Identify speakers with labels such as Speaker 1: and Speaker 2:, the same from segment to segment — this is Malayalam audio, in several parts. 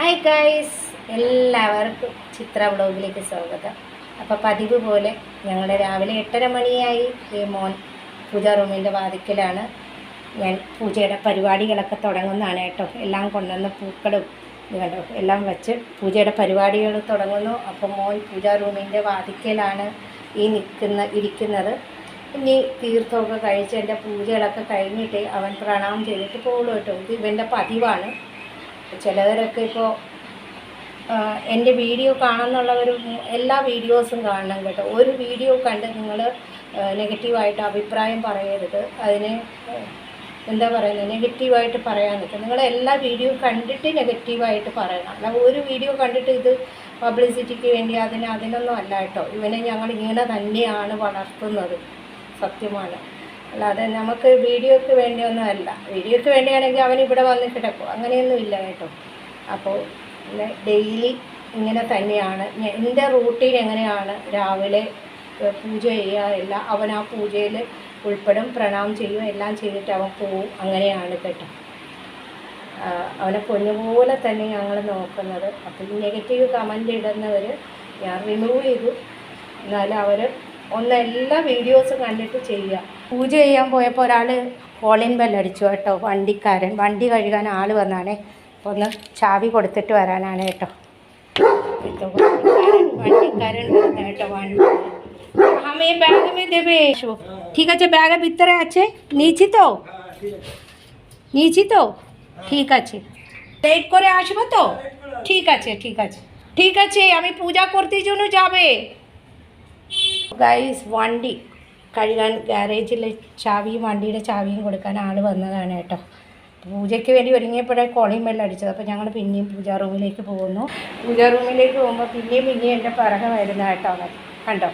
Speaker 1: ഹായ് ഗൈസ് എല്ലാവർക്കും ചിത്ര ബ്ലോഗിലേക്ക് സ്വാഗതം. അപ്പോൾ പതിവ് പോലെ ഞങ്ങളുടെ രാവിലെ എട്ടര മണിയായി. ഈ മോൻ പൂജാ റൂമിന്റെ വാതിക്കലാണ്. ഞാൻ പൂജയുടെ പരിപാടികളൊക്കെ തുടങ്ങുന്നതാണ് കേട്ടോ. എല്ലാം കൊണ്ടുവന്ന പൂക്കളും കണ്ടോ? എല്ലാം വെച്ച് പൂജയുടെ പരിപാടികൾ തുടങ്ങുന്നു. അപ്പോൾ മോൻ പൂജാ റൂമിന്റെ വാതിക്കലാണ് ഈ നിൽക്കുന്ന ഇരിക്കുന്നത്. ഇനി തീർത്ഥമൊക്കെ കഴിച്ച് എന്റെ പൂജകളൊക്കെ കഴിഞ്ഞിട്ട് അവൻ പ്രണാമം ചെയ്തിട്ട് പോകുള്ളൂ കേട്ടോ. ഇത് ഇവന്റെ പതിവാണ്. ചിലവരൊക്കെ ഇപ്പോൾ എന്റെ വീഡിയോ കാണുന്നുള്ളവർ എല്ലാ വീഡിയോസും കാണണം കേട്ടോ. ഒരു വീഡിയോ കണ്ട് നിങ്ങൾ നെഗറ്റീവായിട്ട് അഭിപ്രായം പറയരുത്. അതിനെ എന്താ പറയുന്നത് നെഗറ്റീവായിട്ട് പറയാൻ നിൽക്കുക. നിങ്ങൾ എല്ലാ വീഡിയോ കണ്ടിട്ട് നെഗറ്റീവായിട്ട് പറയണം. അല്ല ഒരു വീഡിയോ കണ്ടിട്ട് ഇത് പബ്ലിസിറ്റിക്ക് വേണ്ടി അതിന് അതിനൊന്നും അല്ല കേട്ടോ. ഇവനെ ഞങ്ങൾ ഇങ്ങനെ തന്നെയാണ് വളർത്തുന്നത്. സത്യമാണ്. അല്ലാതെ നമുക്ക് വീഡിയോക്ക് വേണ്ടിയൊന്നും അല്ല. വീഡിയോക്ക് വേണ്ടിയാണെങ്കിൽ അവൻ ഇവിടെ വന്ന് കിടക്കും. അങ്ങനെയൊന്നും ഇല്ല കേട്ടോ. അപ്പോൾ ഡെയിലി ഇങ്ങനെ തന്നെയാണ്. എന്റെ റൂട്ടീൻ എങ്ങനെയാണ്? രാവിലെ പൂജ ചെയ്യുക എല്ലാം അവൻ ആ പൂജയിൽ ഉൾപ്പെടും പ്രണാമം ചെയ്യും എല്ലാം ചെയ്തിട്ട് അവൻ പോവും. അങ്ങനെയാണ് കേട്ടോ. അവനെ പൊന്നുപോലെ തന്നെ ഞങ്ങൾ നോക്കുന്നത്. അപ്പോൾ നെഗറ്റീവ് കമന്റ് ഇടുന്നവർ ഞാൻ റിമൂവ് ചെയ്തു. എന്നാലും അവർ ഒന്ന് എല്ലാ വീഡിയോസും കണ്ടിട്ട് ചെയ്യുക പൂജ ചെയ്യാൻ പോയപ്പോൾ ഒരാൾ കോളിൻ ബെല്ലടിച്ചു കേട്ടോ വണ്ടിക്കാരൻ വണ്ടി കഴുകാൻ ആൾ വന്നാണേ ഒന്ന് ചാവി കൊടുത്തിട്ട് വരാനാണ് കേട്ടോ വണ്ടിക്കാരൻ കേട്ടോ വണ്ടി আমি ব্যাগ মে দেবে ঠিক আছে ব্যাগের ভিতরে আছে নিয়েছি তো নিয়েছি তো ঠিক আছে পূজা করতে জন্য যাবে ഗൈസ് വണ്ടി കഴുകാൻ ഗാരേജിലെ ചാവിയും വണ്ടിയുടെ ചാവിയും കൊടുക്കാൻ ആൾ വന്നതാണ് കേട്ടോ. പൂജയ്ക്ക് വേണ്ടി ഒരുങ്ങിയപ്പോഴേ കോളിയും ബെല്ല് അടിച്ചത്. അപ്പോൾ ഞങ്ങൾ പിന്നെയും പൂജാ റൂമിലേക്ക് പോകുന്നു. പൂജാ റൂമിലേക്ക് പോകുമ്പോൾ പിന്നെയും പിന്നെയും എന്റെ പിറകെ വരുന്ന കേട്ടോ. കണ്ടോ?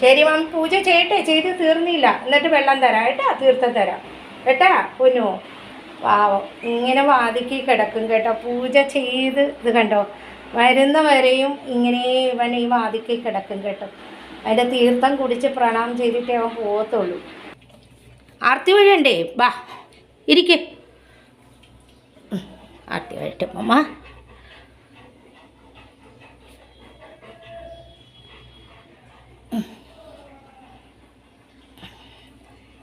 Speaker 1: ശരി മാം പൂജ ചെയ്യട്ടെ. ചെയ്ത് തീർന്നില്ല. എന്നിട്ട് വെള്ളം തരാം കേട്ടാ. തീർത്ഥം തരാം. കേട്ടാ പൊന്നു പാവം. ഇങ്ങനെ വാതിക്കി കിടക്കും കേട്ടോ. പൂജ ചെയ്ത് ഇത് കണ്ടോ? വരുന്നവരെയും ഇങ്ങനെ ഇവൻ ഈ വാതിക്കൽ കിടക്കും കേട്ടോ അതിന്റെ തീർത്ഥം കുടിച്ച് പ്രണാമം ചെയ്തിട്ടേ അവൻ പോകത്തുള്ളൂ ആർത്തി വഴിയണ്ടേ ബാ ഇരിക്കേ ആർത്തി വഴട്ടെ മമ്മ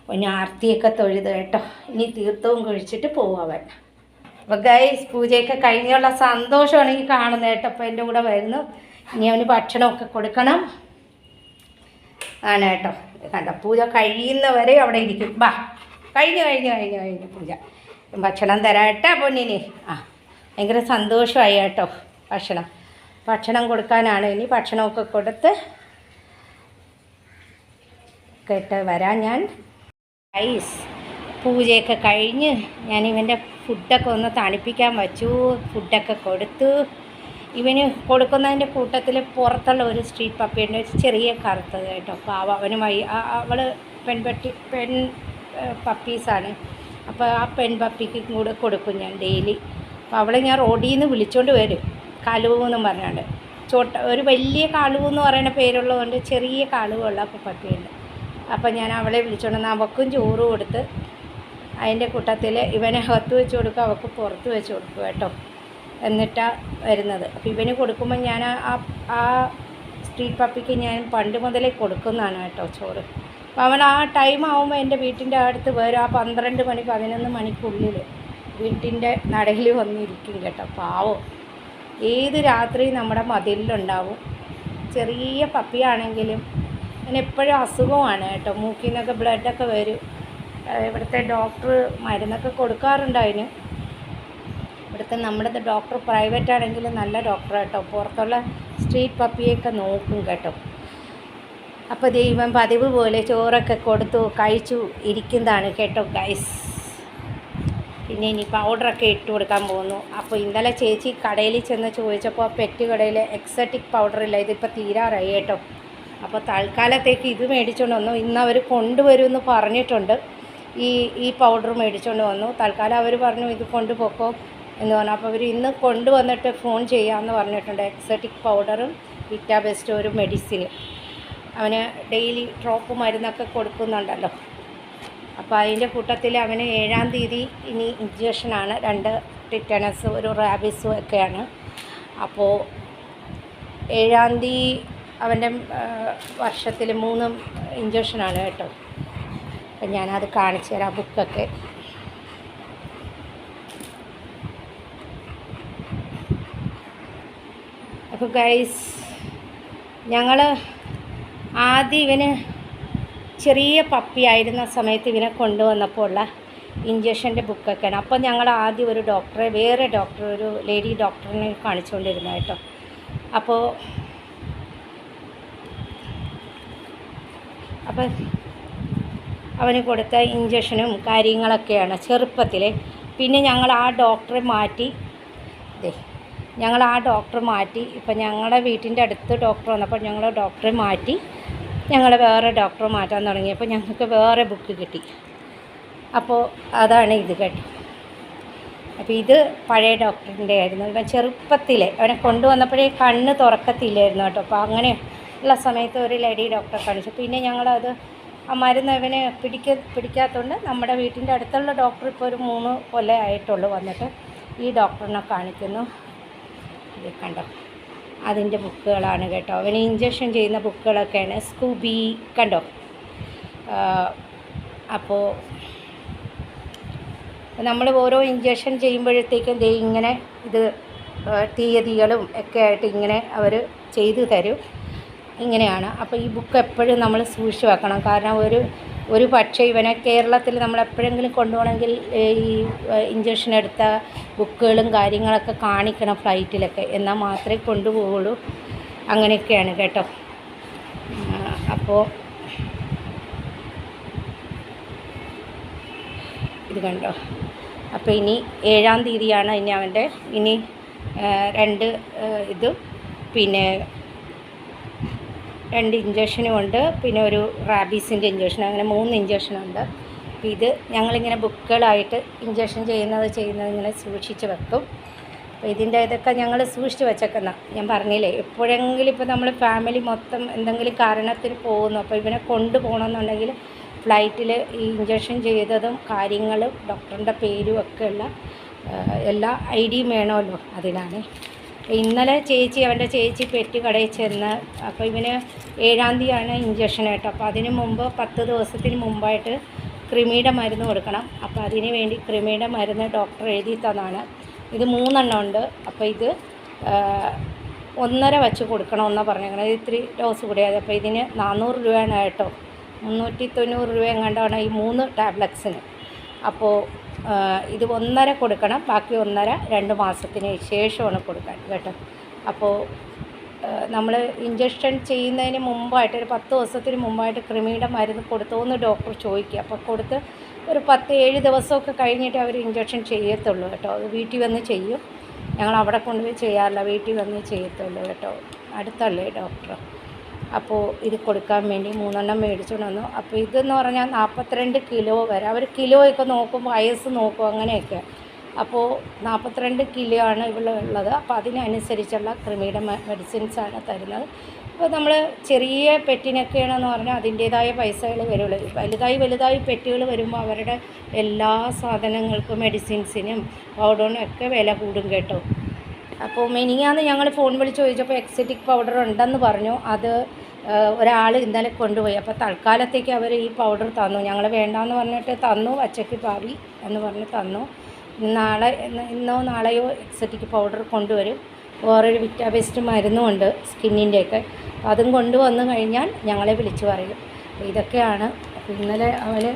Speaker 1: പിന്നെ ആർത്തിയൊക്കെ തൊഴുത് കേട്ടോ ഇനി തീർത്ഥവും കഴിച്ചിട്ട് പോവാൻ അപ്പോൾ ഗൈസ് പൂജയൊക്കെ കഴിഞ്ഞുള്ള സന്തോഷമാണ് ഈ കാണുന്നത് കേട്ടോ. അപ്പോൾ എന്റെ കൂടെ വരുന്നു. ഇനി അവന് ഭക്ഷണമൊക്കെ കൊടുക്കണം. ആണ് കേട്ടോ. കണ്ട പൂജ കഴിയുന്നവരെ അവിടെ ഇരിക്കും. ബാ കഴിഞ്ഞു കഴിഞ്ഞു കഴിഞ്ഞു കഴിഞ്ഞു പൂജ. ഭക്ഷണം തരാട്ടെ പൊന്നിന്. ആ ഭയങ്കര സന്തോഷമായി കേട്ടോ ഭക്ഷണം. ഭക്ഷണം കൊടുക്കാനാണ്. ഇനി ഭക്ഷണമൊക്കെ കൊടുത്ത് കേട്ട് വരാം ഞാൻ. ഐസ് പൂജയൊക്കെ കഴിഞ്ഞ് ഞാൻ ഫുഡൊക്കെ ഒന്ന് തണുപ്പിക്കാൻ വച്ചു ഫുഡൊക്കെ കൊടുത്തു. ഇവന് കൊടുക്കുന്നതിന്റെ കൂട്ടത്തിൽ പുറത്തുള്ള ഒരു സ്ട്രീറ്റ് പപ്പിയുണ്ട് ഒരു ചെറിയ കറുത്തത് കേട്ടോ. പാവ അവന് വൈ അവൾ പെൺപട്ടി പെൺ പപ്പീസാണ്. അപ്പോൾ ആ പെൺ പപ്പിക്ക് കൂടെ കൊടുക്കും ഞാൻ ഡെയിലി. അപ്പോൾ അവളെ ഞാൻ റോഡിൽ നിന്ന് വിളിച്ചുകൊണ്ട് വരും കാലുവെന്നും പറഞ്ഞുകൊണ്ട് ചോട്ട ഒരു വലിയ കാളുവ് എന്ന് പറയുന്ന പേരുള്ളതുകൊണ്ട് ചെറിയ അപ്പോൾ പപ്പിയുണ്ട്. അപ്പോൾ ഞാൻ അവളെ വിളിച്ചുകൊണ്ട് നമുക്കും ചോറ് കൊടുത്ത് അതിന്റെ കൂട്ടത്തിൽ ഇവനെ അകത്ത് വെച്ച് കൊടുക്കുക അവൾക്ക് പുറത്ത് വെച്ച് കൊടുക്കുക കേട്ടോ. എന്നിട്ടാണ് വരുന്നത്. അപ്പോൾ ഇവന് കൊടുക്കുമ്പോൾ ഞാൻ ആ ആ സ്ട്രീറ്റ് പപ്പിക്ക് ഞാൻ പണ്ട് മുതലേ കൊടുക്കുന്നതാണ് കേട്ടോ ചോറ്. അപ്പോൾ അവൻ ആ ടൈം ആകുമ്പോൾ എന്റെ വീട്ടിന്റെ അടുത്ത് വരും. ആ പന്ത്രണ്ട് മണി പതിനൊന്ന് മണിക്കുള്ളിൽ വീട്ടിന്റെ നടയിൽ വന്നിരിക്കും കേട്ടോ. പാവം. ഏത് രാത്രി നമ്മുടെ മതിലുണ്ടാവും ചെറിയ പപ്പിയാണെങ്കിലും അതിനെപ്പോഴും അസുഖമാണ് കേട്ടോ. മൂക്കിൽ നിന്നൊക്കെ ബ്ലഡൊക്കെ വരും. ഇവിടുത്തെ ഡോക്ടർ മരുന്നൊക്കെ കൊടുക്കാറുണ്ട് അതിന്. ഇവിടുത്തെ നമ്മുടെ ഡോക്ടർ പ്രൈവറ്റ് ആണെങ്കിൽ നല്ല ഡോക്ടർ കേട്ടോ പുറത്തുള്ള സ്ട്രീറ്റ് പപ്പിയൊക്കെ നോക്കും കേട്ടോ. അപ്പോൾ ദൈവം പതിവ് പോലെ ചോറൊക്കെ കൊടുത്തു കഴിച്ചു ഇരിക്കുന്നതാണ് കേട്ടോ ഗൈസ് പിന്നെ ഇനി പൗഡറൊക്കെ ഇട്ട് കൊടുക്കാൻ പോകുന്നു. അപ്പോൾ ഇന്നലെ ചേച്ചി കടയിൽ ചെന്ന് ചോദിച്ചപ്പോൾ പെറ്റ് കടയിൽ എക്സറ്റിക് പൗഡറില്ല ഇതിപ്പോൾ തീരാറായി കേട്ടോ. അപ്പോൾ തൽക്കാലത്തേക്ക് ഇത് മേടിച്ചുകൊണ്ട് വന്നു. ഇന്ന് അവർ കൊണ്ടുവരുമെന്ന് പറഞ്ഞിട്ടുണ്ട്. ഈ ഈ പൗഡർ മേടിച്ചുകൊണ്ട് വന്നു. തൽക്കാലം അവർ പറഞ്ഞു ഇത് കൊണ്ടുപോക്കോ എന്ന് പറഞ്ഞു. അപ്പോൾ അവർ ഇന്ന് കൊണ്ടുവന്നിട്ട് ഫോൺ ചെയ്യാമെന്ന് പറഞ്ഞിട്ടുണ്ട്. എക്സറ്റിക് പൗഡറും വിറ്റാബെസ്റ്റ് ഒരു മെഡിസിനും അവന് ഡെയിലി ഡ്രോപ്പ് മരുന്നൊക്കെ കൊടുക്കുന്നുണ്ടല്ലോ. അപ്പോൾ അതിന്റെ കൂട്ടത്തിൽ അവന് ഏഴാം തീയതി ഇനി ഇഞ്ചക്ഷനാണ് രണ്ട് ടിറ്റനസ് ഒരു റാബിസും ഒക്കെയാണ്. അപ്പോൾ ഏഴാം തീയതി അവന്റെ വർഷത്തിൽ മൂന്ന് ഇഞ്ചക്ഷനാണ് കേട്ടോ. അപ്പം ഞാനത് കാണിച്ചു തരാം ബുക്കൊക്കെ. അപ്പോൾ ഗൈസ് ഞങ്ങൾ ആദ്യം ഇവന് ചെറിയ പപ്പി ആയിരുന്ന സമയത്ത് ഇവനെ കൊണ്ടുവന്നപ്പോൾ ഉള്ള ഇഞ്ചക്ഷന്റെ ബുക്കൊക്കെയാണ്. അപ്പോൾ ഞങ്ങൾ ആദ്യം ഒരു ഡോക്ടറെ വേറെ ഡോക്ടർ ഒരു ലേഡി ഡോക്ടറിനെ കാണിച്ചുകൊണ്ടിരുന്നു കേട്ടോ. അപ്പോൾ അപ്പോൾ അവന് കൊടുത്ത ഇഞ്ചക്ഷനും കാര്യങ്ങളൊക്കെയാണ് ചെറുപ്പത്തിൽ പിന്നെ ഞങ്ങൾ ആ ഡോക്ടറെ മാറ്റി ഞങ്ങൾ ആ ഡോക്ടറെ മാറ്റി. ഇപ്പം ഞങ്ങളുടെ വീട്ടിന്റെ അടുത്ത് ഡോക്ടർ വന്നപ്പോൾ ഞങ്ങൾ ഡോക്ടറെ മാറ്റി ഞങ്ങൾ വേറെ ഡോക്ടറെ മാറ്റാൻ തുടങ്ങിയപ്പോൾ ഞങ്ങൾക്ക് വേറെ ബുക്ക് കിട്ടി. അപ്പോൾ അതാണ് ഇത് കേട്ടോ. അപ്പോൾ ഇത് പഴയ ഡോക്ടറിന്റെ ആയിരുന്നു. ഇവൻ ചെറുപ്പത്തിലെ അവനെ കൊണ്ടുവന്നപ്പോഴേ കണ്ണ് തുറക്കത്തില്ലായിരുന്നു കേട്ടോ. അപ്പോൾ അങ്ങനെ ഉള്ള സമയത്ത് ഒരു ലേഡി ഡോക്ടറെ കാണിച്ചു. പിന്നെ ഞങ്ങളത് ആ മരുന്ന് പിടിക്ക പിടിക്കാത്തതുകൊണ്ട് നമ്മുടെ വീട്ടിന്റെ അടുത്തുള്ള ഡോക്ടർ ഇപ്പോൾ ഒരു മൂന്ന് കൊല്ലം ആയിട്ടുള്ളൂ വന്നിട്ട് ഈ ഡോക്ടറിനെ കാണിക്കുന്നു. ഇത് കണ്ടോ? അതിന്റെ ബുക്കുകളാണ് കേട്ടോ. അവന് ഇഞ്ചക്ഷൻ ചെയ്യുന്ന ബുക്കുകളൊക്കെയാണ്. സ്കൂബി കണ്ടോ? അപ്പോൾ നമ്മൾ ഓരോ ഇഞ്ചക്ഷൻ ചെയ്യുമ്പോഴത്തേക്കും ദേ ഇങ്ങനെ ഇത് തീയതികളും ഒക്കെ ആയിട്ട് ഇങ്ങനെ അവർ ചെയ്തു തരും. ഇങ്ങനെയാണ്. അപ്പോൾ ഈ ബുക്ക് എപ്പോഴും നമ്മൾ സൂക്ഷിച്ച് വെക്കണം. കാരണം ഒരു ഒരു പക്ഷേ ഇവനെ കേരളത്തിൽ നമ്മൾ എപ്പോഴെങ്കിലും കൊണ്ടുപോകണമെങ്കിൽ ഈ ഇഞ്ചക്ഷൻ എടുത്ത ബുക്കുകളും കാര്യങ്ങളൊക്കെ കാണിക്കണം ഫ്ലൈറ്റിലൊക്കെ. എന്നാൽ മാത്രമേ കൊണ്ടുപോകുള്ളൂ അങ്ങനെയൊക്കെയാണ് കേട്ടോ. അപ്പോൾ ഇത് കണ്ടോ? അപ്പോൾ ഇനി ഏഴാം തീയതിയാണ് ഇനി അവന്റെ ഇനി രണ്ട് ഇത്. പിന്നെ രണ്ട് ഇഞ്ചക്ഷനും ഉണ്ട് പിന്നെ ഒരു റാബീസിന്റെ ഇഞ്ചക്ഷൻ അങ്ങനെ മൂന്ന് ഇഞ്ചക്ഷനുണ്ട് അപ്പോൾ ഇത് ഞങ്ങളിങ്ങനെ ബുക്കുകളായിട്ട് ഇഞ്ചക്ഷൻ ചെയ്യുന്നത് ചെയ്യുന്നത് ഇങ്ങനെ സൂക്ഷിച്ച് വെക്കും. അപ്പോൾ ഇതിന്റെ ഇതൊക്കെ ഞങ്ങൾ സൂക്ഷിച്ച് വെച്ചേക്കുന്ന. ഞാൻ പറഞ്ഞില്ലേ എപ്പോഴെങ്കിലും ഇപ്പോൾ നമ്മൾ ഫാമിലി മൊത്തം എന്തെങ്കിലും കാരണത്തിന് പോകുന്നു അപ്പോൾ ഇവനെ കൊണ്ടുപോകണമെന്നുണ്ടെങ്കിൽ ഫ്ലൈറ്റിൽ ഈ ഇഞ്ചക്ഷൻ ചെയ്തതും കാര്യങ്ങളും ഡോക്ടറിന്റെ പേരും ഒക്കെയുള്ള എല്ലാ ഐ ഡിയും വേണമല്ലോ അതിനാണ്. ഇന്നലെ ചേച്ചി അവന്റെ ചേച്ചി പെറ്റി കടയിൽ ചെന്ന് അപ്പോൾ ഇവന് ഏഴാം തീയതിയാണ് ഇഞ്ചക്ഷൻ കേട്ടോ. അപ്പോൾ അതിന് മുമ്പ് പത്ത് ദിവസത്തിന് മുമ്പായിട്ട് കൃമിയുടെ മരുന്ന് കൊടുക്കണം. അപ്പോൾ അതിന് വേണ്ടി കൃമിയുടെ മരുന്ന് ഡോക്ടർ എഴുതി തന്നാണ്. ഇത് മൂന്നെണ്ണം ഉണ്ട്. അപ്പോൾ ഇത് ഒന്നര വെച്ച് കൊടുക്കണമെന്നാണ് ഇത് ഇത്തിരി ഡോസ് കൂടിയത് അപ്പോൾ ഇതിന് നാനൂറ് രൂപയാണ് കേട്ടോ. മുന്നൂറ്റി തൊണ്ണൂറ് രൂപ എങ്ങാണ്ടാണ് ഈ മൂന്ന് ടാബ്ലറ്റ്സിന്. അപ്പോൾ ഇത് ഒന്നര കൊടുക്കണം ബാക്കി ഒന്നര രണ്ട് മാസത്തിന് ശേഷമാണ് കൊടുക്കാൻ കേട്ടോ. അപ്പോൾ നമ്മൾ ഇഞ്ചക്ഷൻ ചെയ്യുന്നതിന് മുമ്പായിട്ട് ഒരു പത്ത് ദിവസത്തിന് മുമ്പായിട്ട് കൃമിയുടെ മരുന്ന് കൊടുത്തോന്ന് ഡോക്ടർ ചോദിക്കുക. അപ്പോൾ കൊടുത്ത് ഒരു പത്ത് ഏഴ് ദിവസമൊക്കെ കഴിഞ്ഞിട്ട് അവർ ഇഞ്ചക്ഷൻ ചെയ്യത്തുള്ളൂ കേട്ടോ. അത് വീട്ടിൽ വന്ന് ചെയ്യും. ഞങ്ങൾ അവിടെ കൊണ്ടുപോയി ചെയ്യാറില്ല വീട്ടിൽ വന്ന് ചെയ്യത്തുള്ളൂ കേട്ടോ. അടുത്തല്ലേ ഡോക്ടർ അപ്പോൾ ഇത് കൊടുക്കാൻ വേണ്ടി മൂന്നെണ്ണം മേടിച്ചുകൊണ്ട് വന്നു. അപ്പോൾ ഇതെന്ന് പറഞ്ഞാൽ നാൽപ്പത്തിരണ്ട് കിലോ വരെ. അവർ കിലോയൊക്കെ നോക്കും വയസ്സ് നോക്കും അങ്ങനെയൊക്കെ. അപ്പോൾ നാൽപ്പത്തിരണ്ട് കിലോ ആണ് ഇവിടെ ഉള്ളത്. അപ്പോൾ അതിനനുസരിച്ചുള്ള കൃമിയുടെ മെഡിസിൻസാണ് തരുന്നത്. അപ്പോൾ നമ്മൾ ചെറിയ പെറ്റിനൊക്കെയാണെന്ന് പറഞ്ഞാൽ അതിന്റേതായ പൈസകൾ വരുള്ളൂ. വലുതായി വലുതായി പെറ്റുകൾ വരുമ്പോൾ അവരുടെ എല്ലാ സാധനങ്ങൾക്കും മെഡിസിൻസിനും പൗഡറിനും ഒക്കെ വില കൂടും കേട്ടോ. അപ്പോൾ മിനിങ്ങാന്ന് ഞങ്ങൾ ഫോൺ വിളിച്ച് ചോദിച്ചപ്പോൾ എക്സറ്റിക് പൗഡർ ഉണ്ടെന്ന് പറഞ്ഞു. അത് ഒരാൾ ഇന്നലെ കൊണ്ടുപോയി. അപ്പോൾ തൽക്കാലത്തേക്ക് അവർ ഈ പൗഡർ തന്നു. ഞങ്ങൾ വേണ്ടാന്ന് പറഞ്ഞിട്ട് തന്നു പച്ചക്ക് പാവി എന്ന് പറഞ്ഞ് തന്നു. നാളെ ഇന്നോ നാളെയോ എക്സറ്റിക് പൗഡർ കൊണ്ടുവരും. വേറൊരു വിറ്റാബേസ്റ്റ് മരുന്നുമുണ്ട് സ്കിന്നിന്റെയൊക്കെ. അതും കൊണ്ടുവന്നു കഴിഞ്ഞാൽ ഞങ്ങളെ വിളിച്ച് പറയും. ഇതൊക്കെയാണ്. ഇന്നലെ അവന്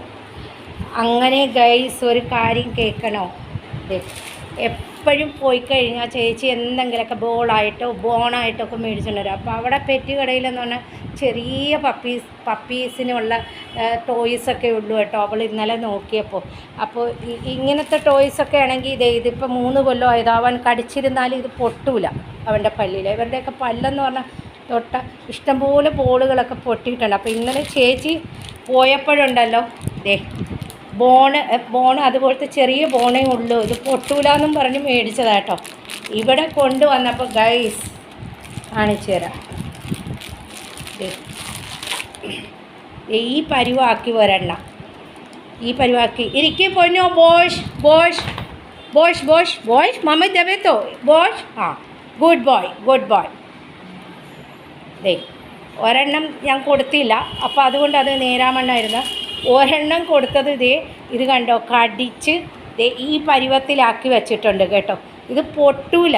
Speaker 1: അങ്ങനെ ഗൈസ് ഒരു കാര്യം കേൾക്കണോ? ദേ, എപ്പോഴും പോയി കഴിഞ്ഞാൽ ചേച്ചി എന്തെങ്കിലുമൊക്കെ ബോളായിട്ടോ ബോണായിട്ടോ ഒക്കെ മേടിച്ചുകൊണ്ട് അപ്പോൾ അവിടെ പെറ്റി കടയിലെന്ന് പറഞ്ഞാൽ ചെറിയ പപ്പീസ് പപ്പീസിനുള്ള ടോയ്സൊക്കെ ഉള്ളൂ കേട്ടോ അവൾ ഇന്നലെ നോക്കിയപ്പോൾ അപ്പോൾ ഇങ്ങനത്തെ ടോയ്സൊക്കെ ആണെങ്കിൽ ഇത് ഇതിപ്പോൾ മൂന്ന് കൊല്ലം ആയത്. അവൻ കടിച്ചിരുന്നാൽ ഇത് പൊട്ടൂല അവന്റെ പല്ലിൽ ഇവരുടെയൊക്കെ പല്ലെന്ന് പറഞ്ഞാൽ തൊട്ട ഇഷ്ടംപോലെ ബോളുകളൊക്കെ പൊട്ടിയിട്ടുണ്ട്. അപ്പോൾ ഇന്നലെ ചേച്ചി പോയപ്പോഴുണ്ടല്ലോ ദേ ബോണ് ബോണ് അതുപോലത്തെ ചെറിയ ബോണേ ഉള്ളൂ. ഇത് പൊട്ടൂലെന്നും പറഞ്ഞ് മേടിച്ചതാട്ടോ ഇവിടെ കൊണ്ടുവന്നപ്പോൾ ഗൈസ് കാണിച്ചു തരാം. ഈ പരിവാക്കി ഒരെണ്ണം. ഈ പരിവാക്കി. ഇരിക്കും പൊന്നോ ബോഷ് ബോഷ് ബോഷ് ബോഷ് ബോഷ് മമ്മ ദബേത്തോ ബോഷ് ആ ഗുഡ് ബോയ് ഗുഡ് ബോയ്. ദേ ഒരെണ്ണം ഞാൻ കൊടുത്തില്ല. അപ്പോൾ അതുകൊണ്ട് അത് നേരാമണ്ണായിരുന്നു? ഒരെണ്ണം കൊടുത്തത് ഇതേ ഇത് കണ്ടോ കടിച്ച് ഈ പരുവത്തിലാക്കി വെച്ചിട്ടുണ്ട് കേട്ടോ. ഇത് പൊട്ടൂല.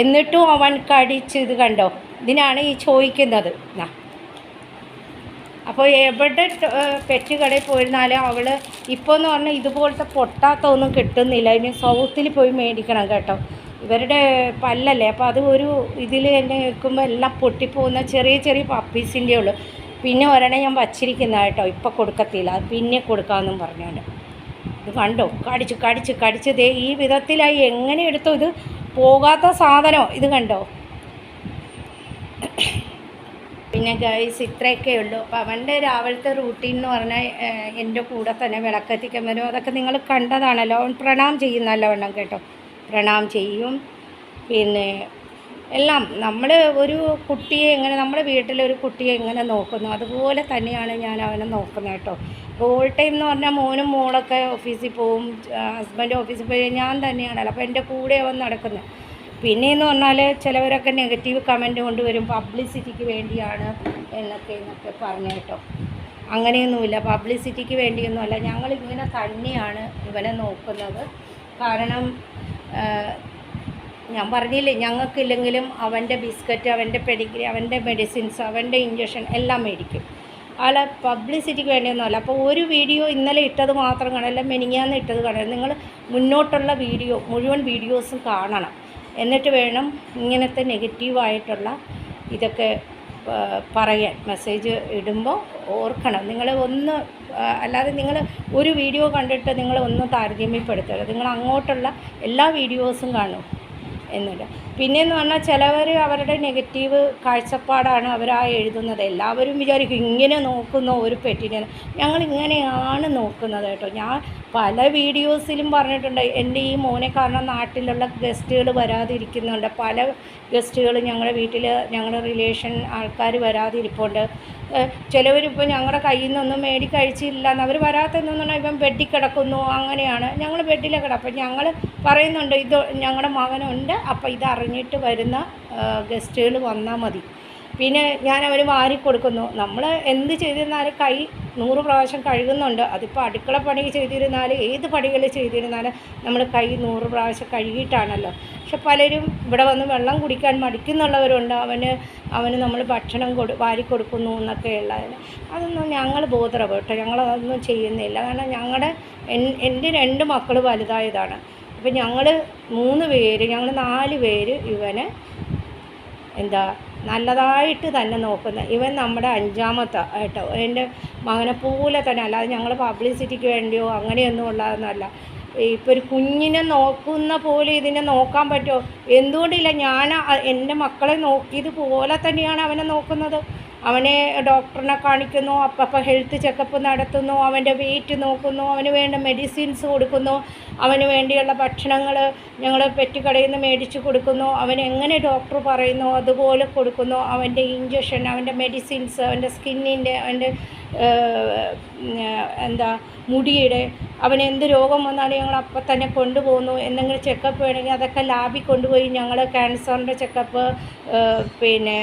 Speaker 1: എന്നിട്ടും അവൻ കടിച്ച് ഇത് കണ്ടോ. ഇതിനാണ് ഈ ചോദിക്കുന്നത്. എന്നാ അപ്പോൾ എവിടെ പെറ്റ് കടയിൽ പോയിരുന്നാലും അവൾ ഇപ്പോൾ എന്ന് പറഞ്ഞാൽ ഇതുപോലത്തെ പൊട്ടാത്തൊന്നും കിട്ടുന്നില്ല. ഇനി സൗത്തിൽ പോയി മേടിക്കണം കേട്ടോ. ഇവരുടെ പല്ലല്ലേ. അപ്പോൾ അത് ഒരു ഇതിൽ തന്നെ വെക്കുമ്പോൾ എല്ലാം പൊട്ടിപ്പോകുന്ന ചെറിയ ചെറിയ പപ്പീസിന്റെ ഉള്ളു. പിന്നെ ഒരെണ്ണം ഞാൻ വച്ചിരിക്കുന്ന കേട്ടോ ഇപ്പം കൊടുക്കത്തില്ല. അത് പിന്നെ കൊടുക്കാമെന്നും പറഞ്ഞുകൊണ്ട് ഇത് കണ്ടോ? കടിച്ചു കടിച്ച് കടിച്ച്. ഈ വിധത്തിലായി എങ്ങനെ എടുത്തോ ഇത് പോകാത്ത സാധനമോ ഇത് കണ്ടോ? പിന്നെ ഗൈസ് ഇത്രയൊക്കെ ഉള്ളൂ. അപ്പോൾ അവന്റെ രാവിലത്തെ റൂട്ടീൻ എന്ന് പറഞ്ഞാൽ എന്റെ കൂടെ തന്നെ വിളക്കത്തിക്കാൻ വരും. അതൊക്കെ നിങ്ങൾ കണ്ടതാണല്ലോ. അവൻ പ്രണാം ചെയ്യുന്നല്ലോ വേണം കേട്ടോ. പ്രണാം ചെയ്യും. പിന്നെ എല്ലാം നമ്മൾ ഒരു കുട്ടിയെ എങ്ങനെ നമ്മുടെ വീട്ടിലെ ഒരു കുട്ടിയെ എങ്ങനെ നോക്കുന്നു? അതുപോലെ തന്നെയാണ് ഞാൻ അവനെ നോക്കുന്നത് കേട്ടോ. ഓൾ ടൈം എന്ന് പറഞ്ഞാൽ മോനും മോളൊക്കെ ഓഫീസിൽ പോവും ഹസ്ബൻഡ് ഓഫീസിൽ പോയി ഞാൻ തന്നെയാണല്ലോ. അപ്പോൾ എന്റെ കൂടെ അവൻ നടക്കുന്നത്. പിന്നെയെന്ന് പറഞ്ഞാൽ ചിലവരൊക്കെ നെഗറ്റീവ് കമന്റ് കൊണ്ടുവരും പബ്ലിസിറ്റിക്ക് വേണ്ടിയാണ് എന്നൊക്കെ എന്നൊക്കെ പറഞ്ഞു കേട്ടോ. അങ്ങനെയൊന്നുമില്ല പബ്ലിസിറ്റിക്ക് വേണ്ടിയൊന്നുമല്ല. ഞങ്ങളിങ്ങനെ തന്നെയാണ് ഇവനെ നോക്കുന്നത്. കാരണം ഞാൻ പറഞ്ഞില്ലേ ഞങ്ങൾക്കില്ലെങ്കിലും അവന്റെ ബിസ്ക്കറ്റ് അവന്റെ പെഡിഗ്രി അവന്റെ മെഡിസിൻസ് അവന്റെ ഇഞ്ചക്ഷൻ എല്ലാം മേടിക്കും. അയാളെ പബ്ലിസിറ്റിക്ക് വേണ്ടിയൊന്നുമല്ല. അപ്പോൾ ഒരു വീഡിയോ ഇന്നലെ ഇട്ടത് മാത്രം കാണാം മെനിങ്ങാന്ന് ഇട്ടത് കാണാം. നിങ്ങൾ മുന്നോട്ടുള്ള വീഡിയോ മുഴുവൻ വീഡിയോസും കാണണം. എന്നിട്ട് വേണം ഇങ്ങനത്തെ നെഗറ്റീവായിട്ടുള്ള ഇതൊക്കെ പറയാൻ. മെസ്സേജ് ഇടുമ്പോൾ ഓർക്കണം. നിങ്ങൾ ഒന്ന് അല്ലാതെ നിങ്ങൾ ഒരു വീഡിയോ കണ്ടിട്ട് നിങ്ങൾ ഒന്ന് താരതമ്യപ്പെടുത്തരുത്. നിങ്ങൾ അങ്ങോട്ടുള്ള എല്ലാ വീഡിയോസും കാണും. എന്നിട്ട് പിന്നെയെന്ന് പറഞ്ഞാൽ ചിലവർ അവരുടെ നെഗറ്റീവ് കാഴ്ചപ്പാടാണ് അവരാ എഴുതുന്നത്. എല്ലാവരും വിചാരിക്കും ഇങ്ങനെ നോക്കുന്ന ഒരു പെറ്റിനെ ഞങ്ങൾ ഇങ്ങനെയാണ് നോക്കുന്നത് കേട്ടോ. ഞാൻ പല വീഡിയോസിലും പറഞ്ഞിട്ടുണ്ട് എന്റെ ഈ മോനെ കാരണം നാട്ടിലുള്ള ഗസ്റ്റുകൾ വരാതിരിക്കുന്നുണ്ട്. പല ഗസ്റ്റുകൾ ഞങ്ങളുടെ വീട്ടിൽ ഞങ്ങളുടെ റിലേഷൻ ആൾക്കാർ വരാതിരിപ്പുണ്ട്. ചിലവരിപ്പോൾ ഞങ്ങളുടെ കയ്യിൽ നിന്നൊന്നും മേടി കഴിച്ചില്ല അവർ പറഞ്ഞാൽ ഇപ്പം ബെഡിൽ കിടക്കുന്നു അങ്ങനെയാണ്. ഞങ്ങൾ ബെഡിലെ കിടക്കും. അപ്പം ഞങ്ങൾ പറയുന്നുണ്ട് ഇത് ഞങ്ങളുടെ മകനുണ്ട് അപ്പോൾ ഇത് അറിഞ്ഞിട്ട് വരുന്ന ഗസ്റ്റുകൾ വന്നാൽ മതി. പിന്നെ ഞാൻ അവർ വാരി കൊടുക്കുന്നു. നമ്മൾ എന്ത് ചെയ്തിരുന്നാലും കൈ നൂറ് പ്രാവശ്യം കഴുകുന്നുണ്ട്. അതിപ്പോൾ അടുക്കള പണി ചെയ്തിരുന്നാലും ഏത് പണികൾ ചെയ്തിരുന്നാലും നമ്മൾ കൈ നൂറ് പ്രാവശ്യം കഴുകിയിട്ടാണല്ലോ. പക്ഷെ പലരും ഇവിടെ വന്ന് വെള്ളം കുടിക്കാൻ മടിക്കുന്നുള്ളവരുണ്ട്. അവന് അവന് നമ്മൾ ഭക്ഷണം കൊടു വാരി കൊടുക്കുന്നു എന്നൊക്കെ ഉള്ളതിന്. അതൊന്നും ഞങ്ങൾ ബോധറപ്പെട്ടോ ഞങ്ങളതൊന്നും ചെയ്യുന്നില്ല. കാരണം ഞങ്ങളുടെ എന്റെ രണ്ട് മക്കൾ വലുതായതാണ്. അപ്പം ഞങ്ങൾ മൂന്ന് പേര് ഞങ്ങൾ നാല് പേര് ഇവനെ എന്താ നല്ലതായിട്ട് തന്നെ നോക്കുന്ന ഇവൻ നമ്മുടെ അഞ്ചാമത്തെ കേട്ടോ. എന്റെ മകനെ പോലെ തന്നെ അല്ലാതെ ഞങ്ങൾ പബ്ലിസിറ്റിക്ക് വേണ്ടിയോ അങ്ങനെയൊന്നും ഉള്ളതെന്നല്ല ഇപ്പോൾ ഒരു കുഞ്ഞിനെ നോക്കുന്ന പോലെ ഇതിനെ നോക്കാൻ പറ്റുമോ? എന്തുകൊണ്ടില്ല ഞാൻ എന്റെ മക്കളെ നോക്കിയതുപോലെ തന്നെയാണ് അവനെ നോക്കുന്നത്. അവനെ ഡോക്ടറിനെ കാണിക്കുന്നു അപ്പം ഹെൽത്ത് ചെക്കപ്പ് നടത്തുന്നു അവന്റെ വെയിറ്റ് നോക്കുന്നു അവന് വേണ്ട മെഡിസിൻസ് കൊടുക്കുന്നു അവന് വേണ്ടിയുള്ള ഭക്ഷണങ്ങൾ ഞങ്ങൾ പെറ്റുകടയിൽ നിന്ന് മേടിച്ച് കൊടുക്കുന്നു അവൻ എങ്ങനെ ഡോക്ടർ പറയുന്നു അതുപോലെ കൊടുക്കുന്നു അവന്റെ ഇഞ്ചക്ഷൻ അവന്റെ മെഡിസിൻസ് അവന്റെ സ്കിന്നിന്റെ അവന്റെ എന്താ മുടിയുടെ അവൻ എന്ത് രോഗം വന്നാലും ഞങ്ങൾ അപ്പം തന്നെ കൊണ്ടുപോകുന്നു എന്തെങ്കിലും ചെക്കപ്പ് വേണമെങ്കിൽ അതൊക്കെ ലാബിൽ കൊണ്ടുപോയി ഞങ്ങൾ ക്യാൻസറിന്റെ ചെക്കപ്പ് പിന്നെ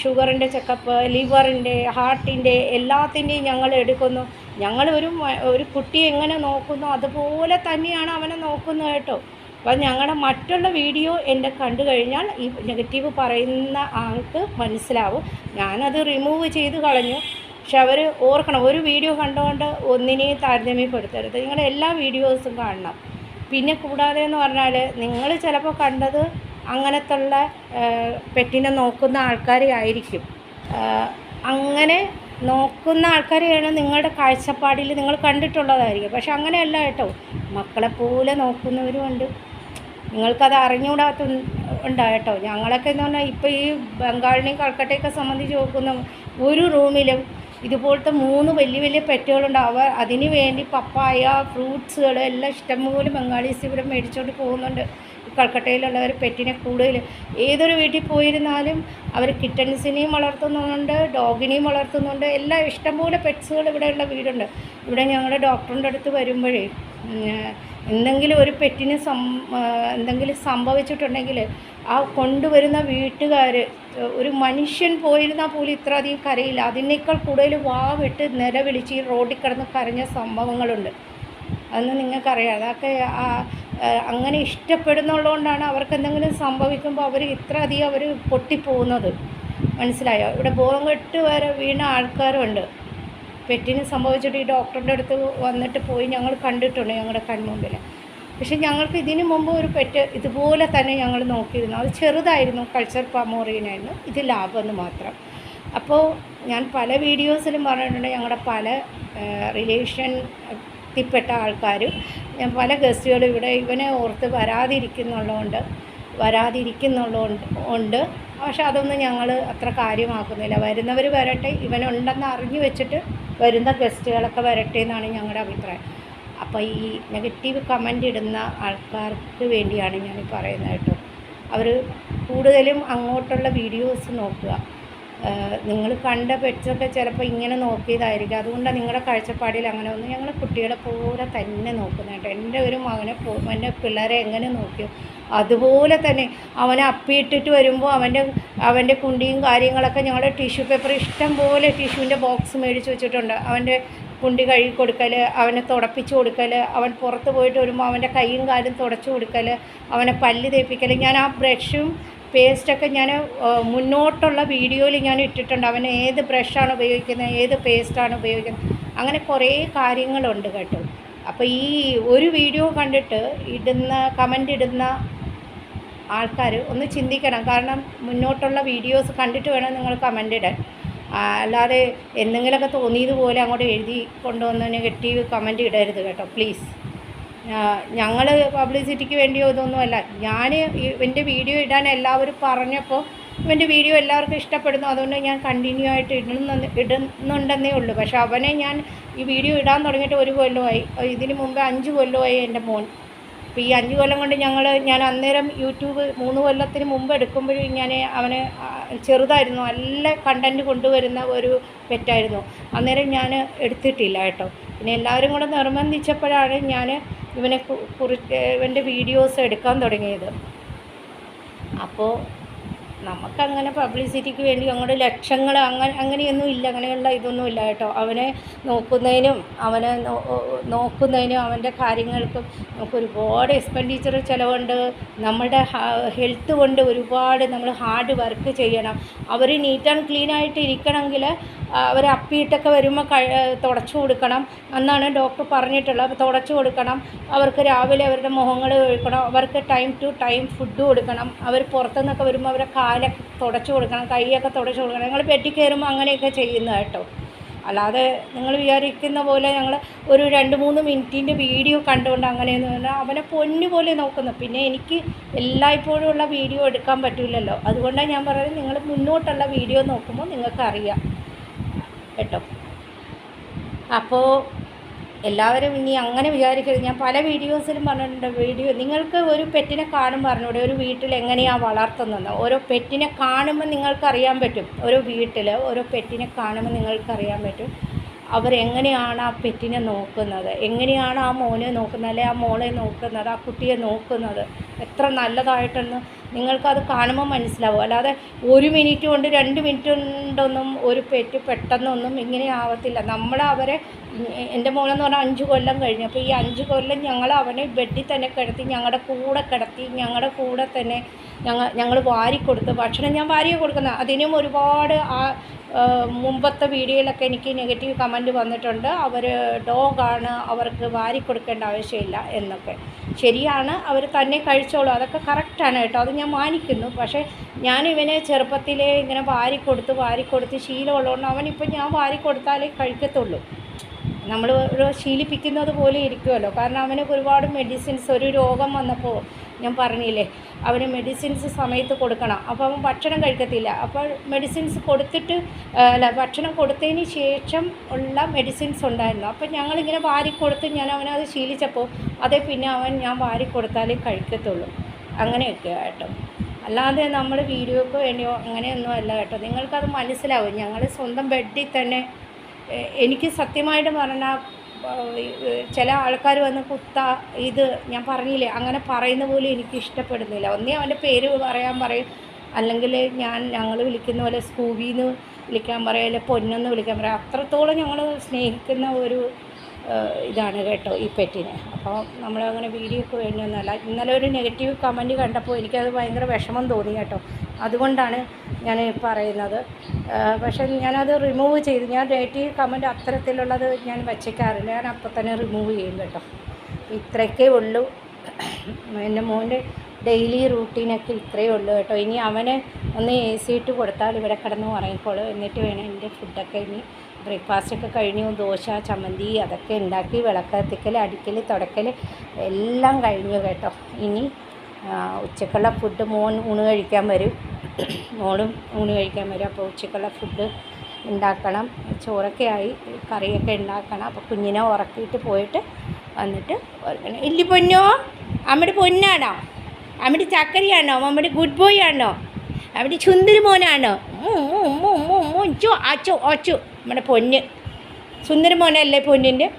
Speaker 1: ഷുഗറിന്റെ ചെക്കപ്പ് ലിവറിന്റെ ഹാർട്ടിന്റെ എല്ലാത്തിന്റെയും ഞങ്ങൾ എടുക്കുന്നു. ഞങ്ങൾ ഒരു ഒരു കുട്ടിയെ എങ്ങനെ നോക്കുന്നു അതുപോലെ തന്നെയാണ് അവനെ നോക്കുന്നത് കേട്ടോ. അപ്പം ഞങ്ങളുടെ മറ്റുള്ള വീഡിയോ എന്റെ കണ്ടു കഴിഞ്ഞാൽ ഈ നെഗറ്റീവ് പറയുന്ന ആൾക്ക് മനസ്സിലാവും. ഞാനത് റിമൂവ് ചെയ്ത് കളഞ്ഞു. പക്ഷെ അവർ ഓർക്കണം ഒരു വീഡിയോ കണ്ടുകൊണ്ട് ഒന്നിനെയും താരതമ്യപ്പെടുത്തരുത്. നിങ്ങൾ എല്ലാ വീഡിയോസും കാണണം. പിന്നെ കൂടാതെ എന്ന് പറഞ്ഞാൽ നിങ്ങൾ ചിലപ്പോൾ കണ്ടത് അങ്ങനത്തുള്ള പെറ്റിനെ നോക്കുന്ന ആൾക്കാരെ ആയിരിക്കും. അങ്ങനെ നോക്കുന്ന ആൾക്കാരെയാണ് നിങ്ങളുടെ കാഴ്ചപ്പാടിൽ നിങ്ങൾ കണ്ടിട്ടുള്ളതായിരിക്കും. പക്ഷെ അങ്ങനെയല്ല കേട്ടോ. മക്കളെപ്പോലെ നോക്കുന്നവരുമുണ്ട്. നിങ്ങൾക്കത് അറിഞ്ഞുകൂടാത്ത ഉണ്ടാ കേട്ടോ. ഞങ്ങളൊക്കെ എന്ന് പറഞ്ഞാൽ ഇപ്പോൾ ഈ ബംഗാളിനെയും കൽക്കട്ടയൊക്കെ സംബന്ധിച്ച് നോക്കുന്ന ഒരു റൂമിലും ഇതുപോലത്തെ മൂന്ന് വലിയ വലിയ പെറ്റുകളുണ്ട് അവ അതിന് വേണ്ടി പപ്പായ ഫ്രൂട്ട്സുകൾ എല്ലാം ഇഷ്ടംപോലെ ബംഗാളീസ് ഇവിടെ മേടിച്ചുകൊണ്ട് പോകുന്നുണ്ട്. കൽക്കട്ടയിലുള്ളവർ പെറ്റിനെ കൂടുതൽ ഏതൊരു വീട്ടിൽ പോയിരുന്നാലും അവർ കിറ്റൻസിനെയും വളർത്തുന്നുണ്ട് ഡോഗിനെയും വളർത്തുന്നുണ്ട്. എല്ലാം ഇഷ്ടംപോലെ പെറ്റ്സുകൾ ഇവിടെയുള്ള വീടുണ്ട്. ഇവിടെ ഞങ്ങളുടെ ഡോക്ടറിന്റെ അടുത്ത് വരുമ്പോഴേ എന്തെങ്കിലും ഒരു പെറ്റിന് സം എന്തെങ്കിലും സംഭവിച്ചിട്ടുണ്ടെങ്കിൽ ആ കൊണ്ടുവരുന്ന വീട്ടുകാർ ഒരു മനുഷ്യൻ പോയിരുന്നാൽ പോലും ഇത്ര അധികം കരയില്ല. അതിനേക്കാൾ കൂടുതൽ വാവിട്ട് നിലവിളിച്ച് ഈ റോഡിൽ കിടന്ന് കരഞ്ഞ സംഭവങ്ങളുണ്ട്. അതൊന്നും നിങ്ങൾക്കറിയാം. അതൊക്കെ അങ്ങനെ ഇഷ്ടപ്പെടുന്നുള്ളതുകൊണ്ടാണ് അവർക്ക് എന്തെങ്കിലും സംഭവിക്കുമ്പോൾ അവർ ഇത്ര അധികം അവർ പൊട്ടിപ്പോകുന്നത്. മനസ്സിലായോ? ഇവിടെ ബോധം കെട്ട് വരെ വീണ ആൾക്കാരുണ്ട്. പെറ്റിന് സംഭവിച്ചിട്ട് ഈ ഡോക്ടറിന്റെ അടുത്ത് വന്നിട്ട് പോയി ഞങ്ങൾ കണ്ടിട്ടുണ്ട് ഞങ്ങളുടെ കൺമുമ്പിൽ പക്ഷേ ഞങ്ങൾക്ക് ഇതിന് മുമ്പ് ഒരു പെറ്റ് ഇതുപോലെ തന്നെ ഞങ്ങൾ നോക്കിയിരുന്നു. അത് ചെറുതായിരുന്നു കൾച്ചർ പമോറിയനായിരുന്നു. ഇത് ലാഭമെന്ന് മാത്രം. അപ്പോൾ ഞാൻ പല വീഡിയോസിലും പറഞ്ഞിട്ടുണ്ട് ഞങ്ങളുടെ പല റിലേഷൻത്തിൽപ്പെട്ട ആൾക്കാരും ഞാൻ പല ഗസ്റ്റുകളും ഇവിടെ ഇവനെ ഓർത്ത് വരാതിരിക്കുന്നുള്ളതുകൊണ്ട് വരാതിരിക്കുന്നുള്ളതുകൊണ്ട് ഉണ്ട്. പക്ഷെ അതൊന്നും ഞങ്ങൾ അത്ര കാര്യമാക്കുന്നില്ല. വരുന്നവർ വരട്ടെ ഇവനുണ്ടെന്ന് അറിഞ്ഞു വെച്ചിട്ട് വരുന്ന ഗസ്റ്റുകളൊക്കെ വരട്ടെ എന്നാണ് ഞങ്ങളുടെ അഭിപ്രായം. അപ്പോൾ ഈ നെഗറ്റീവ് കമന്റ് ഇടുന്ന ആൾക്കാർക്ക് വേണ്ടിയാണ് ഞാൻ പറയുന്നത് കേട്ടോ. അവർ കൂടുതലും അങ്ങോട്ടുള്ള വീഡിയോസ് നോക്കുക. നിങ്ങൾ കണ്ട പെറ്റ്സൊക്കെ ചിലപ്പോൾ ഇങ്ങനെ നോക്കിയതായിരിക്കും. അതുകൊണ്ടാണ് നിങ്ങളുടെ കാഴ്ചപ്പാടിൽ അങ്ങനെ ഒന്നും ഞങ്ങൾ കുട്ടികളെ പോലെ തന്നെ നോക്കുന്നുണ്ട് എന്റെ ഒരു മകനെ എന്റെ പിള്ളേരെ എങ്ങനെ നോക്കിയോ? അതുപോലെ തന്നെ അവനെ അപ്പിയിട്ടിട്ട് വരുമ്പോൾ അവന്റെ അവന്റെ കുണ്ടിയും കാര്യങ്ങളൊക്കെ ഞങ്ങളുടെ ടിഷ്യൂ പേപ്പർ ഇഷ്ടം പോലെ ടിഷ്യൂവിന്റെ ബോക്സ് മേടിച്ച് വെച്ചിട്ടുണ്ട്. അവന്റെ കുണ്ടി കഴുകി കൊടുക്കൽ അവനെ തുടപ്പിച്ച് കൊടുക്കൽ അവൻ പുറത്ത് പോയിട്ട് വരുമ്പോൾ അവന്റെ കൈയും കാലും തുടച്ച് കൊടുക്കൽ അവനെ പല്ല് തേപ്പിക്കൽ ഞാൻ ആ ബ്രഷും പേസ്റ്റൊക്കെ ഞാൻ മുന്നോട്ടുള്ള വീഡിയോയിൽ ഞാൻ ഇട്ടിട്ടുണ്ട്. അവൻ ഏത് ബ്രഷാണ് ഉപയോഗിക്കുന്നത് ഏത് പേസ്റ്റാണ് ഉപയോഗിക്കുന്നത്. അങ്ങനെ കുറേ കാര്യങ്ങളുണ്ട് കേട്ടോ. അപ്പോൾ ഈ ഒരു വീഡിയോ കണ്ടിട്ട് ഇടുന്ന കമന്റ് ഇടുന്ന ആൾക്കാർ ഒന്ന് ചിന്തിക്കണം. കാരണം മുന്നോട്ടുള്ള വീഡിയോസ് കണ്ടിട്ട് വേണം നിങ്ങൾ കമന്റ് ഇടാൻ. അല്ലാതെ എന്തെങ്കിലുമൊക്കെ തോന്നിയതുപോലെ അങ്ങോട്ട് എഴുതി കൊണ്ടുവന്ന് നെഗറ്റീവ് കമന്റ് ഇടരുത് കേട്ടോ പ്ലീസ് ഞങ്ങൾ പബ്ലിസിറ്റിക്ക് വേണ്ടിയോ ഇതൊന്നുമല്ല. ഞാൻ ഇവന്റെ വീഡിയോ ഇടാൻ എല്ലാവരും പറഞ്ഞപ്പോൾ ഇവന്റെ വീഡിയോ എല്ലാവർക്കും ഇഷ്ടപ്പെടുന്നു. അതുകൊണ്ട് ഞാൻ കണ്ടിന്യൂ ആയിട്ട് ഇടുന്ന ഇടുന്നുണ്ടെന്നേ ഉള്ളൂ. പക്ഷെ അവനെ ഞാൻ ഈ വീഡിയോ ഇടാൻ തുടങ്ങിയിട്ട് ഒരു കൊല്ലമായി. ഇതിന് മുമ്പ് അഞ്ച് കൊല്ലമായി എന്റെ മോൻ. അപ്പോൾ ഈ അഞ്ച് കൊല്ലം കൊണ്ട് ഞങ്ങൾ ഞാൻ അന്നേരം യൂട്യൂബ് മൂന്ന് കൊല്ലത്തിന് മുമ്പ് എടുക്കുമ്പോഴും ഞാൻ അവന് ചെറുതായിരുന്നു. നല്ല കണ്ടന്റ് കൊണ്ടുവരുന്ന ഒരു പെറ്റായിരുന്നു. അന്നേരം ഞാൻ എടുത്തിട്ടില്ല കേട്ടോ. പിന്നെ എല്ലാവരും കൂടെ നിർബന്ധിച്ചപ്പോഴാണ് ഞാൻ ഇവനെ കുറി കുറിച്ച് ഇവന്റെ വീഡിയോസ് എടുക്കാൻ തുടങ്ങിയത്. അപ്പോൾ നമുക്കങ്ങനെ പബ്ലിസിറ്റിക്ക് വേണ്ടി അങ്ങോട്ട് ലക്ഷങ്ങൾ അങ്ങനെ അങ്ങനെയൊന്നും ഇല്ല അങ്ങനെയുള്ള ഇതൊന്നും ഇല്ല കേട്ടോ. അവനെ നോക്കുന്നതിനും അവനെ നോക്കുന്നതിനും അവന്റെ കാര്യങ്ങൾക്കും നമുക്ക് ഒരുപാട് എക്സ്പെൻഡിച്ചർ ചിലവുണ്ട്. നമ്മുടെ ഹെൽത്ത് കൊണ്ട് ഒരുപാട് നമ്മൾ ഹാർഡ് വർക്ക് ചെയ്യണം. അവർ നീറ്റ് ആൻഡ് ക്ലീൻ ആയിട്ട് ഇരിക്കണമെങ്കിൽ അവർ അപ്പിയിട്ടൊക്കെ വരുമ്പോൾ കഴി തുടച്ചു കൊടുക്കണം. എന്നാണ് ഡോക്ടർ പറഞ്ഞിട്ടുള്ളത്. തുടച്ചു കൊടുക്കണം. അവർക്ക് രാവിലെ അവരുടെ മുഖങ്ങൾ കഴിക്കണം അവർക്ക് ടൈം ടു ടൈം ഫുഡ് കൊടുക്കണം. അവർ പുറത്തുനിന്നൊക്കെ വരുമ്പോൾ അവരെ കാലൊക്കെ തുടച്ചു കൊടുക്കണം കൈയൊക്കെ തുടച്ചു കൊടുക്കണം. ഞങ്ങൾ പെറ്റി കയറുമ്പോൾ അങ്ങനെയൊക്കെ ചെയ്യുന്നത് കേട്ടോ. അല്ലാതെ നിങ്ങൾ വിചാരിക്കുന്ന പോലെ ഞങ്ങൾ ഒരു രണ്ട് മൂന്ന് മിനിറ്റിന്റെ വീഡിയോ കണ്ടുകൊണ്ട് അങ്ങനെയെന്ന് പറഞ്ഞാൽ അവനെ പൊന്നു പോലെ നോക്കുന്നു. പിന്നെ എനിക്ക് എല്ലായ്പ്പോഴും ഉള്ള വീഡിയോ എടുക്കാൻ പറ്റില്ലല്ലോ അതുകൊണ്ടാണ് ഞാൻ പറയുന്നത് നിങ്ങൾ മുന്നോട്ടുള്ള വീഡിയോ നോക്കുമ്പോൾ നിങ്ങൾക്ക് അറിയാം കേട്ടോ. അപ്പോൾ എല്ലാവരും ഇനി അങ്ങനെ വിചാരിക്കരുത്. ഞാൻ പല വീഡിയോസിലും പറഞ്ഞിട്ടുണ്ട് വീഡിയോ നിങ്ങൾക്ക് ഒരു പെറ്റിനെ കാണും പറഞ്ഞൂടെ ഒരു വീട്ടിൽ എങ്ങനെയാണ് വളർത്തുന്നത്? ഓരോ പെറ്റിനെ കാണുമ്പോൾ നിങ്ങൾക്ക് അറിയാൻ പറ്റും. ഓരോ വീട്ടിൽ ഓരോ പെറ്റിനെ കാണുമ്പോൾ നിങ്ങൾക്ക് അറിയാൻ പറ്റും. അവരെങ്ങനെയാണ് ആ പെറ്റിനെ നോക്കുന്നത്? എങ്ങനെയാണ് ആ മോനെ നോക്കുന്നത്? അല്ലെ ആ മോളെ നോക്കുന്നത്? ആ കുട്ടിയെ നോക്കുന്നത്? എത്ര നല്ലതായിട്ടെന്ന് നിങ്ങൾക്കത് കാണുമ്പോൾ മനസ്സിലാവും. അല്ലാതെ ഒരു മിനിറ്റ് കൊണ്ട് രണ്ട് മിനിറ്റ് കൊണ്ടൊന്നും ഒരു പെറ്റ് പെട്ടെന്നൊന്നും ഇങ്ങനെ ആവത്തില്ല. നമ്മൾ അവരെ എന്റെ മോളെന്ന് പറഞ്ഞാൽ അഞ്ച് കൊല്ലം കഴിഞ്ഞു. അപ്പോൾ ഈ അഞ്ച് കൊല്ലം ഞങ്ങൾ അവനെ ബെഡിൽ തന്നെ കിടത്തി ഞങ്ങളുടെ കൂടെ കിടത്തി ഞങ്ങളുടെ കൂടെ തന്നെ ഞങ്ങൾ ഞങ്ങൾ വാരി കൊടുത്ത് ഭക്ഷണം ഞാൻ വാരിയെ കൊടുക്കുന്ന. അതിനും ഒരുപാട് ആ, മുമ്പത്തെ വീഡിയോയിലൊക്കെ എനിക്ക് നെഗറ്റീവ് കമന്റ് വന്നിട്ടുണ്ട്. അവർ ഡോഗാണ് അവർക്ക് വാരി കൊടുക്കേണ്ട ആവശ്യമില്ല എന്നൊക്കെ. ശരിയാണ് അവർ തന്നെ കഴിച്ചോളൂ. അതൊക്കെ കറക്റ്റാണ് കേട്ടോ. അത് ഞാൻ മാനിക്കുന്നു. പക്ഷേ ഞാൻ ഇവനെ ചെറുപ്പത്തിലേ ഇങ്ങനെ വാരി കൊടുത്ത് വാരി ശീലമുള്ളതുകൊണ്ട് അവനിപ്പോൾ ഞാൻ വാരി കൊടുത്താലേ കഴിക്കത്തുള്ളൂ. നമ്മൾ ശീലിപ്പിക്കുന്നത് പോലെ ഇരിക്കുമല്ലോ കാരണം അവന് ഒരുപാട് മെഡിസിൻസ് ഒരു രോഗം വന്നപ്പോൾ ഞാൻ പറഞ്ഞില്ലേ അവന് മെഡിസിൻസ് സമയത്ത് കൊടുക്കണം. അപ്പോൾ അവൻ ഭക്ഷണം കഴിക്കത്തില്ല. അപ്പോൾ മെഡിസിൻസ് കൊടുത്തിട്ട് അല്ല ഭക്ഷണം കൊടുത്തതിന് ശേഷം ഉള്ള മെഡിസിൻസ് ഉണ്ടായിരുന്നു. അപ്പോൾ ഞങ്ങളിങ്ങനെ വാരി കൊടുത്ത് ഞാൻ അവനത് ശീലിച്ചപ്പോൾ അതേ പിന്നെ അവൻ ഞാൻ വാരി കൊടുത്താലേ കഴിക്കത്തുള്ളൂ. അങ്ങനെയൊക്കെ കേട്ടോ അല്ലാതെ നമ്മൾ വീഡിയോക്ക് വേണ്ടിയോ അങ്ങനെയൊന്നും അല്ല കേട്ടോ. നിങ്ങൾക്കത് മനസ്സിലാവും. ഞങ്ങൾ സ്വന്തം ബെഡിൽ തന്നെ എനിക്ക് സത്യമായിട്ട് പറഞ്ഞാൽ ചില ആൾക്കാർ വന്ന് കുത്ത ഇത് ഞാൻ പറഞ്ഞില്ലേ അങ്ങനെ പറയുന്ന പോലും എനിക്ക് ഇഷ്ടപ്പെടുന്നില്ല. ഒന്നേ അവന്റെ പേര് പറയാൻ പറയും അല്ലെങ്കിൽ ഞാൻ ഞങ്ങൾ വിളിക്കുന്ന പോലെ സ്കൂബിന്ന് വിളിക്കാൻ പറയും അല്ലെങ്കിൽ പൊന്നെന്ന് വിളിക്കാൻ പറയും. അത്രത്തോളം ഞങ്ങൾ സ്നേഹിക്കുന്ന ഒരു ഇതാണ് കേട്ടോ ഈ പെറ്റിനെ. അപ്പോൾ നമ്മളങ്ങനെ വീഡിയോ ഒക്കെ വേണ്ടിയൊന്നുമല്ല ഇന്നലെ ഒരു നെഗറ്റീവ് കമന്റ് കണ്ടപ്പോൾ എനിക്കത് ഭയങ്കര വിഷമം തോന്നി കേട്ടോ. അതുകൊണ്ടാണ് ഞാൻ പറയുന്നത്. പക്ഷേ ഞാനത് റിമൂവ് ചെയ്തു. ഞാൻ ഡേറ്റ് കമന്റ് അത്തരത്തിലുള്ളത് ഞാൻ വച്ചേക്കാറില്ല. ഞാൻ അപ്പം തന്നെ റിമൂവ് ചെയ്യും കേട്ടോ. ഇത്രയൊക്കെ ഉള്ളൂ. എന്റെ മോന്റെ ഡെയിലി റൂട്ടീനൊക്കെ ഇത്രയേ ഉള്ളൂ കേട്ടോ. ഇനി അവനെ ഒന്ന് എ സി ഇട്ട് കൊടുത്താൽ ഇവിടെ കിടന്ന് ഉറങ്ങിക്കോളും. എന്നിട്ട് വേണം എന്റെ ഫുഡൊക്കെ ഇനി ബ്രേക്ക്ഫാസ്റ്റൊക്കെ കഴിഞ്ഞു. ദോശ ചമ്മന്തി അതൊക്കെ ഉണ്ടാക്കി വിളക്കത്തിക്കൽ അടിക്കൽ തുടക്കൽ എല്ലാം കഴിഞ്ഞു കേട്ടോ. ഇനി ഉച്ചക്കുള്ള ഫുഡ് മോൻ ഊണ് കഴിക്കാൻ വരും. മോളും ഊണ് കഴിക്കാൻ വരും. അപ്പോൾ ഉച്ചക്കുള്ള ഫുഡ് ഉണ്ടാക്കണം. ചോറൊക്കെ ആയി കറിയൊക്കെ ഉണ്ടാക്കണം. അപ്പോൾ കുഞ്ഞിനെ ഉറക്കിയിട്ട് പോയിട്ട് വന്നിട്ട്. ഇല്ലി പൊന്നോ? അമ്മയുടെ പൊന്നാണോ? അമ്മയുടെ ചക്കരയാണോ? അമ്മയുടെ ഗുഡ് ബോയ് ആണോ? അവിടെ ചുന്ദരി മോനാണോ? ഉമ്മ ഉമ്മ ഉമ്മ ഉം, ഉം, ചോ അച്ചോ അച്ചു നമ്മുടെ പൊന്ന്. സുന്ദരി മോനല്ലേ പൊന്നിന്റെ?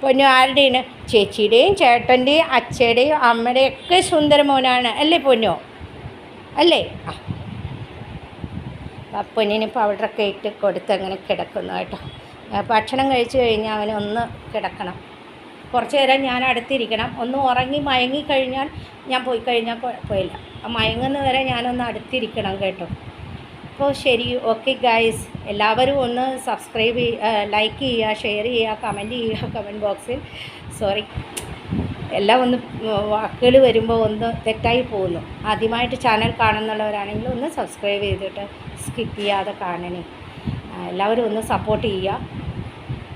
Speaker 1: പൊന്നു ആരുടെയാണ്? ചേച്ചിയുടെയും ചേട്ടന്റെയും അച്ഛയുടെയും അമ്മയുടെയും ഒക്കെ സുന്ദര മോനാണ്. അല്ലേ പൊന്നോ? അല്ലേ? പൊന്നിന് പൗഡറൊക്കെ ഇട്ട് കൊടുത്ത് അങ്ങനെ കിടക്കുന്നു കേട്ടോ. ഭക്ഷണം കഴിച്ചു കഴിഞ്ഞാൽ ഒന്ന് കിടക്കണം. കുറച്ച് നേരം ഞാൻ അടുത്തിരിക്കണം. ഒന്ന് ഉറങ്ങി മയങ്ങി കഴിഞ്ഞാൽ ഞാൻ പോയി കഴിഞ്ഞാൽ കുഴപ്പമില്ല മയങ്ങുന്ന വരെ ഞാനൊന്ന് അടുത്തിരിക്കണം കേട്ടോ. അപ്പോൾ ശരി ഓക്കെ ഗൈസ് എല്ലാവരും ഒന്ന് സബ്സ്ക്രൈബ് ചെയ്യുക ലൈക്ക് ചെയ്യുക ഷെയർ ചെയ്യുക കമന്റ് ചെയ്യുക കമന്റ് ബോക്സിൽ സോറി എല്ലാം ഒന്ന് വാക്കുകൾ വരുമ്പോൾ ഒന്ന് തെറ്റായി പോകുന്നു. ആദ്യമായിട്ട് ചാനൽ കാണുന്നുള്ളവരാണെങ്കിൽ ഒന്ന് സബ്സ്ക്രൈബ് ചെയ്തിട്ട് സ്കിപ്പ് ചെയ്യാതെ കാണണേ. എല്ലാവരും ഒന്ന് സപ്പോർട്ട് ചെയ്യുക.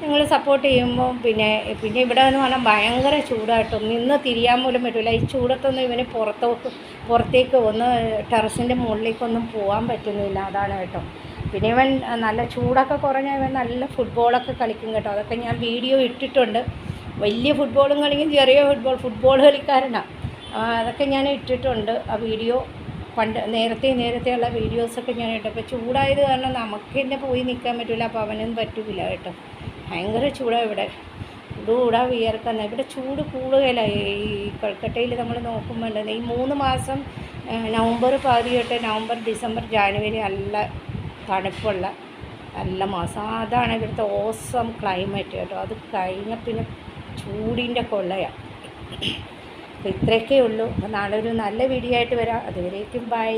Speaker 1: നിങ്ങൾ സപ്പോർട്ട് ചെയ്യുമ്പോൾ പിന്നെ പിന്നെ ഇവിടെ എന്ന് പറഞ്ഞാൽ ഭയങ്കര ചൂടായിട്ടും നിന്ന് തിരിയാൻ പോലും പറ്റില്ല ഈ ചൂടത്തൊന്നും ഇവന് പുറത്തോട്ട് പുറത്തേക്ക് ഒന്ന് ടെറസിന്റെ മുകളിലേക്കൊന്നും പോകാൻ പറ്റുന്നില്ല. അതാണ് കേട്ടോ. പിന്നെ ഇവൻ നല്ല ചൂടൊക്കെ കുറഞ്ഞാൽ ഇവൻ നല്ല ഫുട്ബോളൊക്കെ കളിക്കും കേട്ടോ. അതൊക്കെ ഞാൻ വീഡിയോ ഇട്ടിട്ടുണ്ട്. വലിയ ഫുട്ബോളും കളിക്കും ചെറിയ ഫുട്ബോൾ ഫുട്ബോൾ കളിക്കാരനാണ് അതൊക്കെ ഞാൻ ഇട്ടിട്ടുണ്ട്. ആ വീഡിയോ പണ്ട് നേരത്തെ നേരത്തെയുള്ള വീഡിയോസൊക്കെ ഞാൻ ഇട്ടു. അപ്പോൾ ചൂടായത് കാരണം നമുക്ക് തന്നെ പോയി നിൽക്കാൻ പറ്റില്ല അപ്പോൾ അവനൊന്നും പറ്റില്ല കേട്ടോ. ഭയങ്കര ചൂടാണ് ഇവിടെ. ചൂടാ വിയർക്കുന്ന ഇവിടെ ചൂട് കൂടുകയില്ല ഈ കൊൽക്കട്ടയിൽ നമ്മൾ നോക്കുമ്പോൾ. ഈ മൂന്ന് മാസം നവംബർ പകുതി തൊട്ട് നവംബർ ഡിസംബർ ജാനുവരി നല്ല തണുപ്പുള്ള നല്ല മാസം. അതാണ് ഇവിടുത്തെ ഓസം ക്ലൈമറ്റ് കേട്ടോ. അത് കഴിഞ്ഞ പിന്നെ ചൂടിന്റെ കൊള്ളയാണ് അപ്പോൾ ഇത്രയൊക്കെ ഉള്ളൂ അപ്പോൾ നാളെ ഒരു നല്ല വീഡിയോ ആയിട്ട് വരാം. അതുവരേക്കും ബൈ.